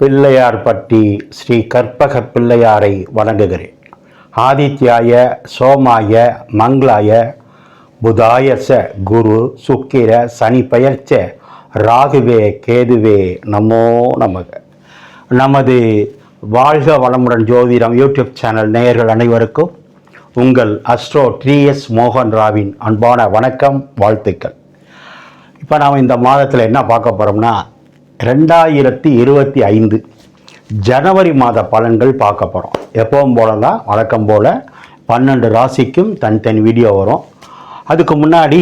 பிள்ளையார்பட்டி ஸ்ரீ கற்பக பிள்ளையாரை வணங்குகிறேன். ஆதித்யாய சோமாய மங்களாய புதாயச குரு சுக்கிர சனி பெயர்ச்ச ராகுவே கேதுவே நமோ நமக. நமது வாழ்க வளமுடன் ஜோதிடம் யூடியூப் சேனல் நேயர்கள் அனைவருக்கும் உங்கள் அஸ்ட்ரோ டி எஸ் மோகன் ராவின் அன்பான வணக்கம் வாழ்த்துக்கள். இப்போ நாம் இந்த மாதத்தில் என்ன பார்க்க போகிறோம்னா ரெண்டாயிரத்தி இருபத்தி ஐந்து ஜனவரி மாத பலன்கள் பார்க்க போகிறோம் எப்பவும் போல தான் வழக்கம் போல் பன்னெண்டு ராசிக்கும் தனித்தனி வீடியோ வரும். அதுக்கு முன்னாடி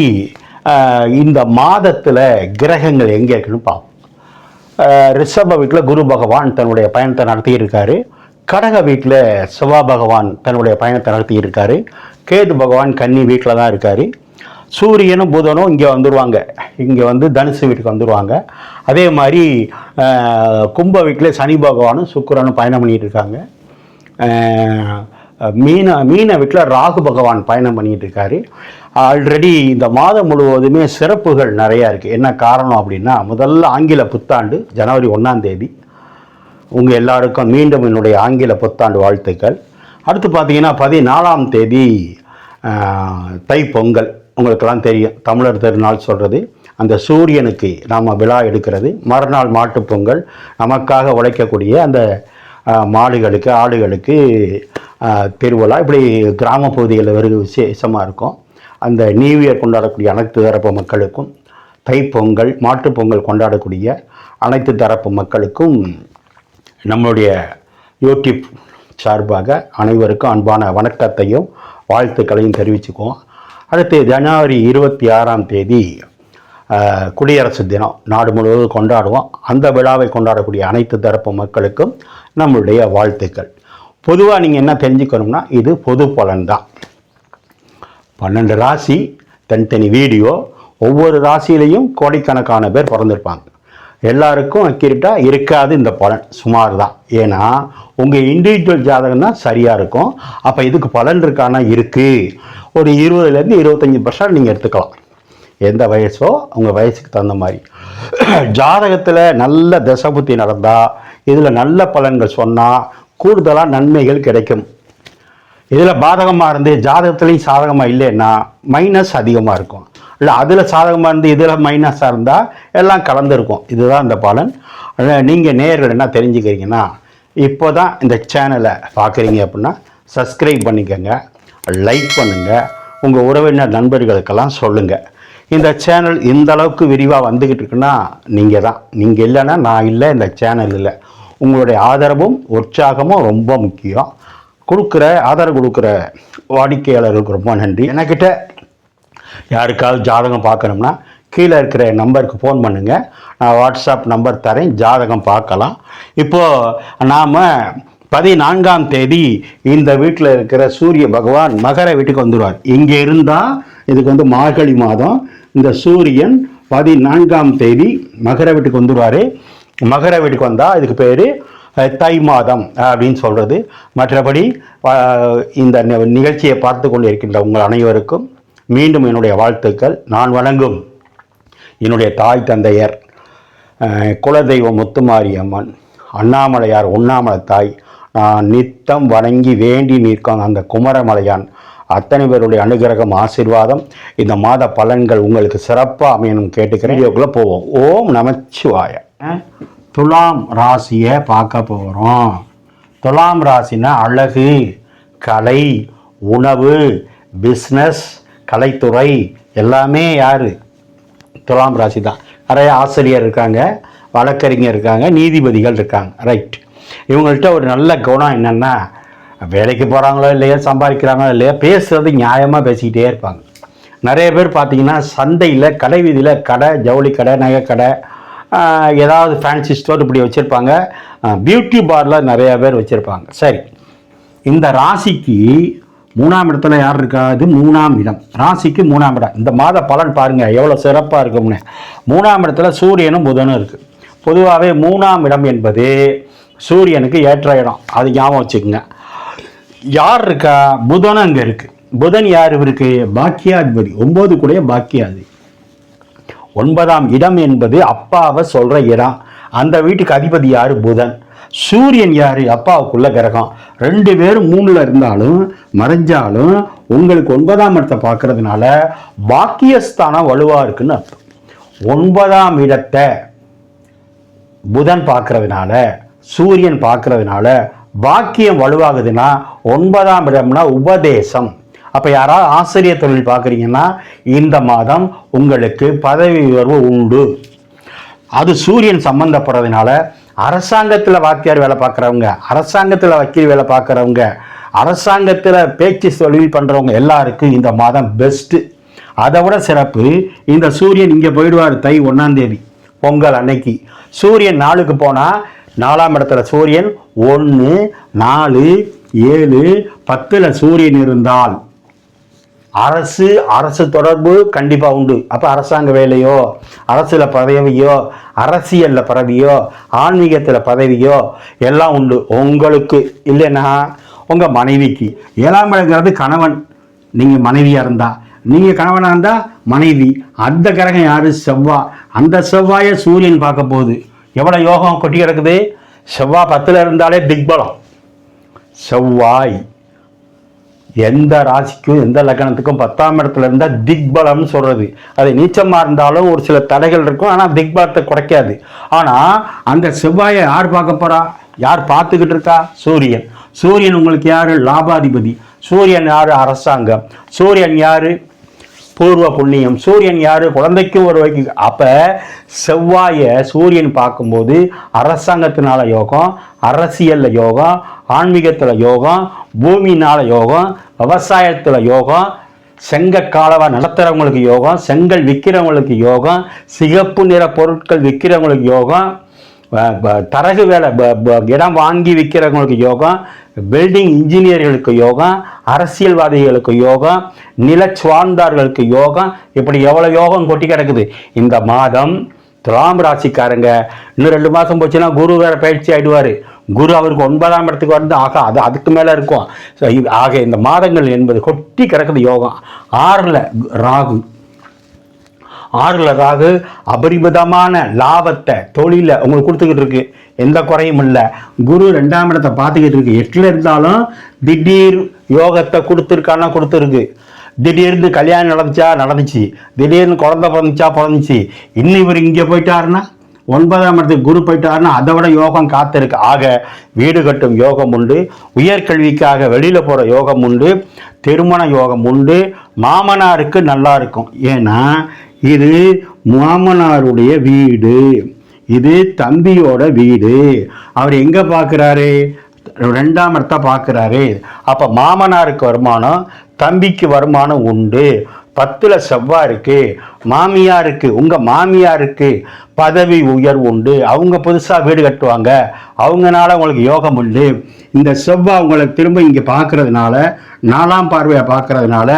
இந்த மாதத்தில் கிரகங்கள் எங்கே இருக்குன்னு பார்ப்போம். ரிஷப வீட்டில் குரு பகவான் தன்னுடைய பயணத்தை நடத்தியிருக்காரு. கடக வீட்டில் சிவா பகவான் தன்னுடைய பயணத்தை நடத்தியிருக்காரு. கேது பகவான் கன்னி வீட்டில் தான் இருக்காரு. சூரியனும் புதனும் இங்கே வந்துடுவாங்க இங்கே வந்து தனுசு வீட்டுக்கு வந்துடுவாங்க அதே மாதிரி கும்ப வீட்டில் சனி பகவானும் சுக்கரனும் பயணம் பண்ணிகிட்டு இருக்காங்க. மீன மீன வீட்டில் ராகு பகவான் பயணம் பண்ணிகிட்டு இருக்காரு. ஆல்ரெடி இந்த மாதம் முழுவதுமே சிறப்புகள் நிறையா இருக்குது என்ன காரணம் அப்படின்னா முதல்ல ஆங்கில புத்தாண்டு ஜனவரி ஒன்றாம் தேதி. உங்கள் எல்லாருக்கும் மீண்டும் என்னுடைய ஆங்கில புத்தாண்டு வாழ்த்துக்கள். அடுத்து பார்த்தீங்கன்னா பதினாலாம் தேதி தை தைப்பொங்கல். உங்களுக்கெல்லாம் தெரியும். தமிழர் திருநாள் சொல்கிறது அந்த சூரியனுக்கு நாம் விழா எடுக்கிறது மறுநாள் மாட்டுப்பொங்கல் நமக்காக உழைக்கக்கூடிய அந்த மாடுகளுக்கு ஆடுகளுக்கு திருவிழா இப்படி கிராம பகுதிகளில் வெறும் விசேஷமாக இருக்கும். அந்த நியூ இயர் கொண்டாடக்கூடிய அனைத்து தரப்பு மக்களுக்கும் தைப்பொங்கல் மாட்டுப் பொங்கல் கொண்டாடக்கூடிய அனைத்து தரப்பு மக்களுக்கும் நம்மளுடைய யூடியூப் சார்பாக அனைவருக்கும் அன்பான வணக்கத்தையும் வாழ்த்துக்களையும் தெரிவிச்சுக்குவோம். அடுத்து ஜனவரி இருபத்தி ஆறாம் தேதி குடியரசு தினம். நாடு முழுவதும் கொண்டாடுவோம். அந்த விழாவை கொண்டாடக்கூடிய அனைத்து தரப்பு மக்களுக்கும் நம்மளுடைய வாழ்த்துக்கள். பொதுவாக நீங்கள் என்ன தெரிஞ்சுக்கணும்னா இது பொது பலன் தான் பன்னெண்டு ராசி தனித்தனி வீடியோ. ஒவ்வொரு ராசியிலையும் கோடிக்கணக்கான பேர் பிறந்திருப்பாங்க. எல்லாருக்கும் அக்யூரேட்டாக இருக்காது இந்த பலன் சுமார் தான் ஏன்னா உங்கள் இண்டிவிஜுவல் ஜாதகம் தான் சரியாக இருக்கும். அப்போ இதுக்கு பலன் இருக்கானா? இருக்குது ஒரு இருபதுலேருந்து இருபத்தஞ்சி பர்சன்ட் நீங்கள் எடுத்துக்கலாம். எந்த வயசோ உங்கள் வயசுக்கு தகுந்த மாதிரி. ஜாதகத்தில் நல்ல தசபுத்தி நடந்தால் இதில் நல்ல பலன்கள் சொன்னால் கூடுதலாக நன்மைகள் கிடைக்கும். இதில் பாதகமாக இருந்து ஜாதகத்துலேயும் சாதகமாக இல்லைன்னா மைனஸ் அதிகமாக இருக்கும். இல்லை அதில் சாதகமாக இருந்து இதில் மைனஸாக இருந்தால் எல்லாம் கலந்துருக்கும். இதுதான் இந்த பலன். நீங்கள் நேர்கள் என்ன தெரிஞ்சுக்கிறீங்கன்னா இப்போ தான் இந்த சேனலை பார்க்குறீங்க அப்படின்னா சப்ஸ்கிரைப் பண்ணிக்கோங்க. லைக் பண்ணுங்கள் உங்கள் உறவினர் நண்பர்களுக்கெல்லாம் சொல்லுங்கள் இந்த சேனல் இந்த அளவுக்கு விரிவாக வந்துக்கிட்டு இருக்குன்னா நீங்கள் தான் நீங்கள் இல்லைன்னா நான் இல்லை இந்த சேனல் இல்லை. உங்களுடைய ஆதரவும் உற்சாகமும் ரொம்ப முக்கியம். கொடுக்குற ஆதரவு கொடுக்குற வாடிக்கையாளர்களுக்கு ரொம்ப நன்றி. என்கிட்ட யாருக்காவது ஜாதகம் பார்க்கணும்னா கீழே இருக்கிற நம்பருக்கு ஃபோன் பண்ணுங்கள் நான் வாட்ஸ்அப் நம்பர் தரேன் ஜாதகம் பார்க்கலாம். இப்போது நாம் பதினான்காம் தேதி இந்த வீட்டில் இருக்கிற சூரிய பகவான் மகர வீட்டுக்கு வந்துடுவார். இங்கே இருந்தால் இதுக்கு வந்து மார்கழி மாதம். இந்த சூரியன் பதினான்காம் தேதி மகர வீட்டுக்கு வந்துடுவார். மகர வீட்டுக்கு வந்தால் இதுக்கு பேர் தை மாதம் அப்படின்னு சொல்கிறது மற்றபடி இந்த நிகழ்ச்சியை பார்த்து கொண்டு இருக்கின்ற உங்கள் அனைவருக்கும் மீண்டும் என்னுடைய வாழ்த்துக்கள். நான் வணங்கும் என்னுடைய தாய் தந்தையர் குலதெய்வ குலதெய்வம் முத்துமாரியம்மன் அண்ணாமலையார் உண்ணாமலை தாய். நான் நித்தம் வணங்கி வேண்டி நிற்கும் அந்த குமரமலையான். அத்தனை பேருடைய அனுகிரகம் ஆசீர்வாதம். இந்த மாத பலன்கள் உங்களுக்கு சிறப்பாக அமையணும் கேட்டுக்கிறேன். இதுக்குள்ளே போவோம். ஓம் நமச்சிவாய. துலாம் ராசியை பார்க்க போகிறோம் துலாம் ராசினா அழகு கலை உணவு பிஸ்னஸ் கலைத்துறை எல்லாமே யார்? துலாம் ராசி தான். நிறைய ஆசிரியர் இருக்காங்க வழக்கறிஞர் இருக்காங்க நீதிபதிகள் இருக்காங்க. ரைட் இவங்கள்ட்ட ஒரு நல்ல குணம் என்னென்னா வேலைக்கு போகிறாங்களோ இல்லையோ சம்பாதிக்கிறாங்களோ இல்லையோ பேசுகிறது நியாயமாக பேசிக்கிட்டே இருப்பாங்க. நிறைய பேர் பார்த்தீங்கன்னா சந்தையில் கடை வீதியில் கடை ஜவுளி கடை நகை கடை ஏதாவது ஃபேன்சி ஸ்டோர் இப்படி வச்சுருப்பாங்க. பியூட்டி பார்லர் நிறையா பேர் வச்சுருப்பாங்க. சரி. இந்த ராசிக்கு மூணாம் இடத்துல யார் இருக்கா? இது மூணாம் இடம். ராசிக்கு மூணாம் இடம். இந்த மாத பலன் பாருங்க எவ்வளோ சிறப்பாக இருக்கும்னு. மூணாம் இடத்துல சூரியனும் புதனும் இருக்கு. பொதுவாகவே மூணாம் இடம் என்பது சூரியனுக்கு ஏற்ற இடம். அது ஞாபகம் வச்சுக்கோங்க. யார் இருக்கா? புதனும் அங்கே இருக்கு. புதன் யார் இவருக்கு? பாக்கியாதிபதி. ஒம்பது கூட பாக்கியாதி. ஒன்பதாம் இடம் என்பது அப்பாவை சொல்கிற இடம். அந்த வீட்டுக்கு அதிபதி யார்? புதன். சூரியன் யாரு? அப்பாவுக்குள்ள கிரகம். ரெண்டு பேரும் மூணில் இருந்தாலும் மறைஞ்சாலும் உங்களுக்கு ஒன்பதாம் இடத்தை பார்க்கறதுனால பாக்கியஸ்தானம் வலுவா இருக்குன்னு அர்த்தம். ஒன்பதாம் இடத்தை புதன் பார்க்கறதுனால சூரியன் பார்க்கறதுனால வாக்கியம் வலுவாகுதுன்னா ஒன்பதாம் இடம்னா உபதேசம். அப்போ யாராவது ஆசிரியர் தொழில் பார்க்குறீங்கன்னா இந்த மாதம் உங்களுக்கு பதவி உயர்வு உண்டு. அது சூரியன் சம்பந்தப்படுறதுனால அரசாங்கத்தில் வாத்தியார் வேலை பார்க்குறவங்க அரசாங்கத்தில் வக்கீல் வேலை பார்க்குறவங்க அரசாங்கத்தில் பேச்சு தொழில் பண்ணுறவங்க எல்லாருக்கும் இந்த மாதம் பெஸ்ட்டு அதை விட சிறப்பு இந்த சூரியன் இங்கே போயிடுவார் தை ஒன்றாந்தேதி பொங்கல் அன்னைக்கு. சூரியன் நாளுக்கு போனால் நாலாம் இடத்துல சூரியன் ஒன்று நாலு ஏழு பத்தில் சூரியன் இருந்தால். அரசு அரசு தொடர்பு கண்டிப்பாக உண்டு. அப்போ அரசாங்க வேலையோ அரசில் பதவியோ அரசியலில் பதவியோ ஆன்மீகத்தில் பதவியோ எல்லாம் உண்டு. உங்களுக்கு இல்லைன்னா உங்கள் மனைவிக்கு. ஏழாம் இடங்கிறது கணவன். நீங்கள் மனைவியாக இருந்தால் நீங்கள் கணவனாக இருந்தால் மனைவி. அந்த கிரகம் யார்? செவ்வாய் அந்த செவ்வாயை சூரியன் பார்க்க போகுது. எவ்வளோ யோகம் கொட்டி கிடக்குது? செவ்வாய் பத்தில் இருந்தாலே திக்பலம் செவ்வாய். எந்த ராசிக்கும் எந்த லக்னத்துக்கும் பத்தாம் இடத்துல இருந்தால் திக்பலம்னு சொல்கிறது அது நீச்சமாக இருந்தாலும் ஒரு சில தடைகள் இருக்கும் ஆனால் திக்பலத்தை குறைக்காது. ஆனால் அந்த செவ்வாயை யார் பார்க்க போகிறா யார் பார்த்துக்கிட்டு இருக்கா? சூரியன். சூரியன் உங்களுக்கு யார்? லாபாதிபதி. சூரியன் யார்? அரசாங்கம். சூரியன் யார்? பூர்வ புண்ணியம். சூரியன் யார்? குழந்தைக்கும் ஒரு வைக்கு அப்போ செவ்வாயை சூரியன் பார்க்கும்போது அரசாங்கத்தினால யோகம் அரசியலில் யோகம் ஆன்மீகத்தில் யோகம் பூமியினால யோகம் விவசாயத்தில் யோகம் செங்க காலவா நடத்துகிறவங்களுக்கு யோகம் செங்கல் விற்கிறவங்களுக்கு யோகம் சிகப்பு நிற பொருட்கள் விற்கிறவங்களுக்கு யோகம் தரகு வேலை இடம் வாங்கி விற்கிறவங்களுக்கு யோகம் பில்டிங் இன்ஜினியர்களுக்கு யோகம் அரசியல்வாதிகளுக்கு யோகம் நிலச்சுவார்ந்தார்களுக்கு யோகம் இப்படி எவ்வளோ யோகம் கொட்டி கிடக்குது. இந்த மாதம் துலாம் ராசிக்காரங்க இன்னும் ரெண்டு மாதம் போச்சுன்னா குரு வேற பயிற்சி ஆகிடுவார் குரு அவருக்கு ஒன்பதாம் இடத்துக்கு வந்து ஆக அது அதுக்கு மேலே இருக்கும். ஆக இந்த மாதங்கள் என்பது கொட்டி கிடக்குது யோகம். ஆறில் ராகு. ஆறில் ராகு அபரிமிதமான லாபத்தை தொழில உங்களுக்கு கொடுத்துக்கிட்டு இருக்கு. எந்த குறையும் இல்லை. குரு ரெண்டாம் இடத்தை பார்த்துக்கிட்டு இருக்கு. எட்டில் இருந்தாலும் திடீர் யோகத்தை கொடுத்துருக்கான்னா கொடுத்துருக்கு. திடீர்னு கல்யாணம் நடந்துச்சா நடந்துச்சு. திடீர்னு குழந்த பிறந்துச்சா பிறந்துச்சு. இன்னும் இவர் இங்கே போயிட்டாருன்னா? ஒன்பதாம் இடத்துக்கு குரு போயிட்டாருன்னா அதை விட யோகம் காத்திருக்கு. ஆக வீடு கட்டும் யோகம் உண்டு. உயர்கல்விக்காக வெளியில் போகிற யோகம் உண்டு. திருமண யோகம் உண்டு. மாமனாருக்கு நல்லா இருக்கும். ஏன்னா இது மாமனாருடைய வீடு. இது தம்பியோட வீடு. அவர் எங்கே பார்க்குறாரு ரெண்டாம் இடத்த பார்க்குறாரு அப்போ மாமனாருக்கு வருமானம் தம்பிக்கு வருமானம் உண்டு. பத்துல செவ்வாய் இருக்குது மாமியாருக்கு உங்க மாமியாருக்கு பதவி உயர்வு உண்டு. அவங்க புதுசாக வீடு கட்டுவாங்க. அவங்கனால உங்களுக்கு யோகம் உண்டு. இந்த செவ்வாய் உங்களை திரும்ப இங்கே பார்க்கறதுனால நாலாம் பார்வையை பார்க்கறதுனால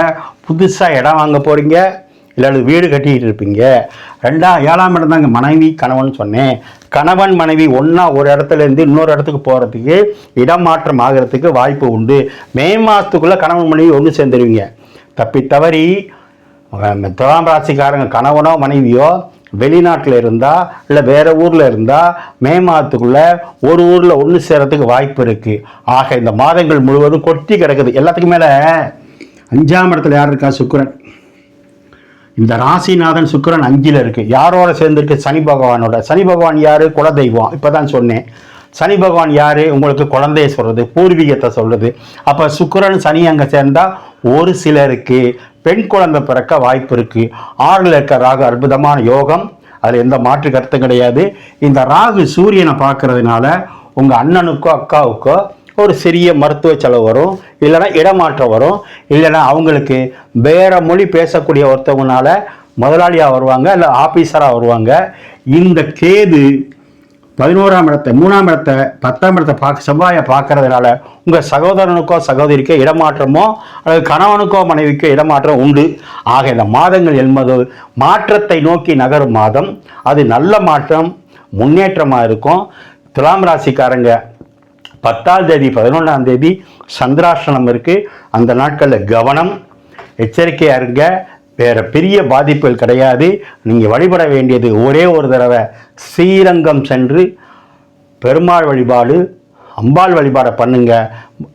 புதுசாக இடம் வாங்க போறீங்க. இல்லாட்டி வீடு கட்டிக்கிட்டு இருப்பீங்க. ரெண்டா ஏழாம் இடம் தாங்க மனைவி கணவன் சொன்னேன். கணவன் மனைவி ஒன்றா ஒரு இடத்துல இருந்து இன்னொரு இடத்துக்கு போகிறதுக்கு இடம் மாற்றம் ஆகிறதுக்கு வாய்ப்பு உண்டு. மே மாதத்துக்குள்ளே கணவன் மனைவி ஒன்று சேர்ந்துருவீங்க. தப்பி தவறி துலாம் ராசிக்காரங்க கணவனோ மனைவியோ வெளிநாட்டில் இருந்தால் இல்லை வேறு ஊரில் இருந்தால் மே மாதத்துக்குள்ளே ஒரு ஊரில் ஒன்று சேரத்துக்கு வாய்ப்பு இருக்குது ஆக இந்த மாதங்கள் முழுவதும் கொட்டி கிடக்குது. எல்லாத்துக்கும் மேலே அஞ்சாம் இடத்துல யார் இருக்கா? சுக்கரன். இந்த ராசிநாதன் சுக்கிரன் அஞ்சில் இருக்குது யாரோட சேர்ந்துருக்கு? சனி பகவானோட. சனி பகவான் யார்? குலதெய்வம். இப்போ தான் சொன்னேன். சனி பகவான் யார்? உங்களுக்கு குழந்தைய சொல்கிறது பூர்வீகத்தை சொல்கிறது அப்போ சுக்கிரன் சனி அங்கே சேர்ந்தால் ஒரு சிலருக்கு பெண் குழந்தை பிறக்க வாய்ப்பு இருக்கு. ஆறில் இருக்க ராகு அற்புதமான யோகம். அதில் எந்த மாற்று கருத்தும் கிடையாது. இந்த ராகு சூரியனை பார்க்கறதுனால உங்கள் அண்ணனுக்கோ அக்காவுக்கோ ஒரு சிறிய மருத்துவ செலவு வரும். இல்லைன்னா இடமாற்றம் வரும். இல்லைன்னா அவங்களுக்கு வேற மொழி பேசக்கூடிய ஒருத்தவங்கனால முதலாளியாக வருவாங்க இல்லை ஆபீஸராக வருவாங்க. இந்த கேது பதினோராம் இடத்தை மூணாம் இடத்தை பத்தாம் இடத்தை பார்க்க செவ்வாயை பார்க்கறதுனால உங்கள் சகோதரனுக்கோ சகோதரிக்கோ இடமாற்றமோ அல்லது கணவனுக்கோ மனைவிக்கோ இடமாற்றம் உண்டு. ஆக இந்த மாதங்கள் என்பது மாற்றத்தை நோக்கி நகரும் மாதம். அது நல்ல மாற்றம் முன்னேற்றமாக இருக்கும். துலாம் ராசிக்காரங்க பத்தாம் தேதி பதினொன்றாம் தேதி சந்திராஷ்டனம் இருக்கு. அந்த நாட்களில் கவனம் எச்சரிக்கையாக இருங்க. வேறு பெரிய பாதிப்புகள் கிடையாது. நீங்கள் வழிபட வேண்டியது ஒரே ஒரு தடவை. ஸ்ரீரங்கம் சென்று பெருமாள் வழிபாடு அம்பாள் வழிபாடை பண்ணுங்க.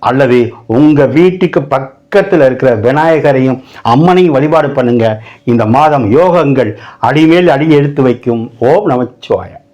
அல்லது உங்கள் வீட்டுக்கு பக்கத்தில் இருக்கிற விநாயகரையும் அம்மனையும் வழிபாடு பண்ணுங்க. இந்த மாதம் யோகங்கள் அடிமேல் அடி எடுத்து வைக்கும். ஓம் நமச்சிவாயம்.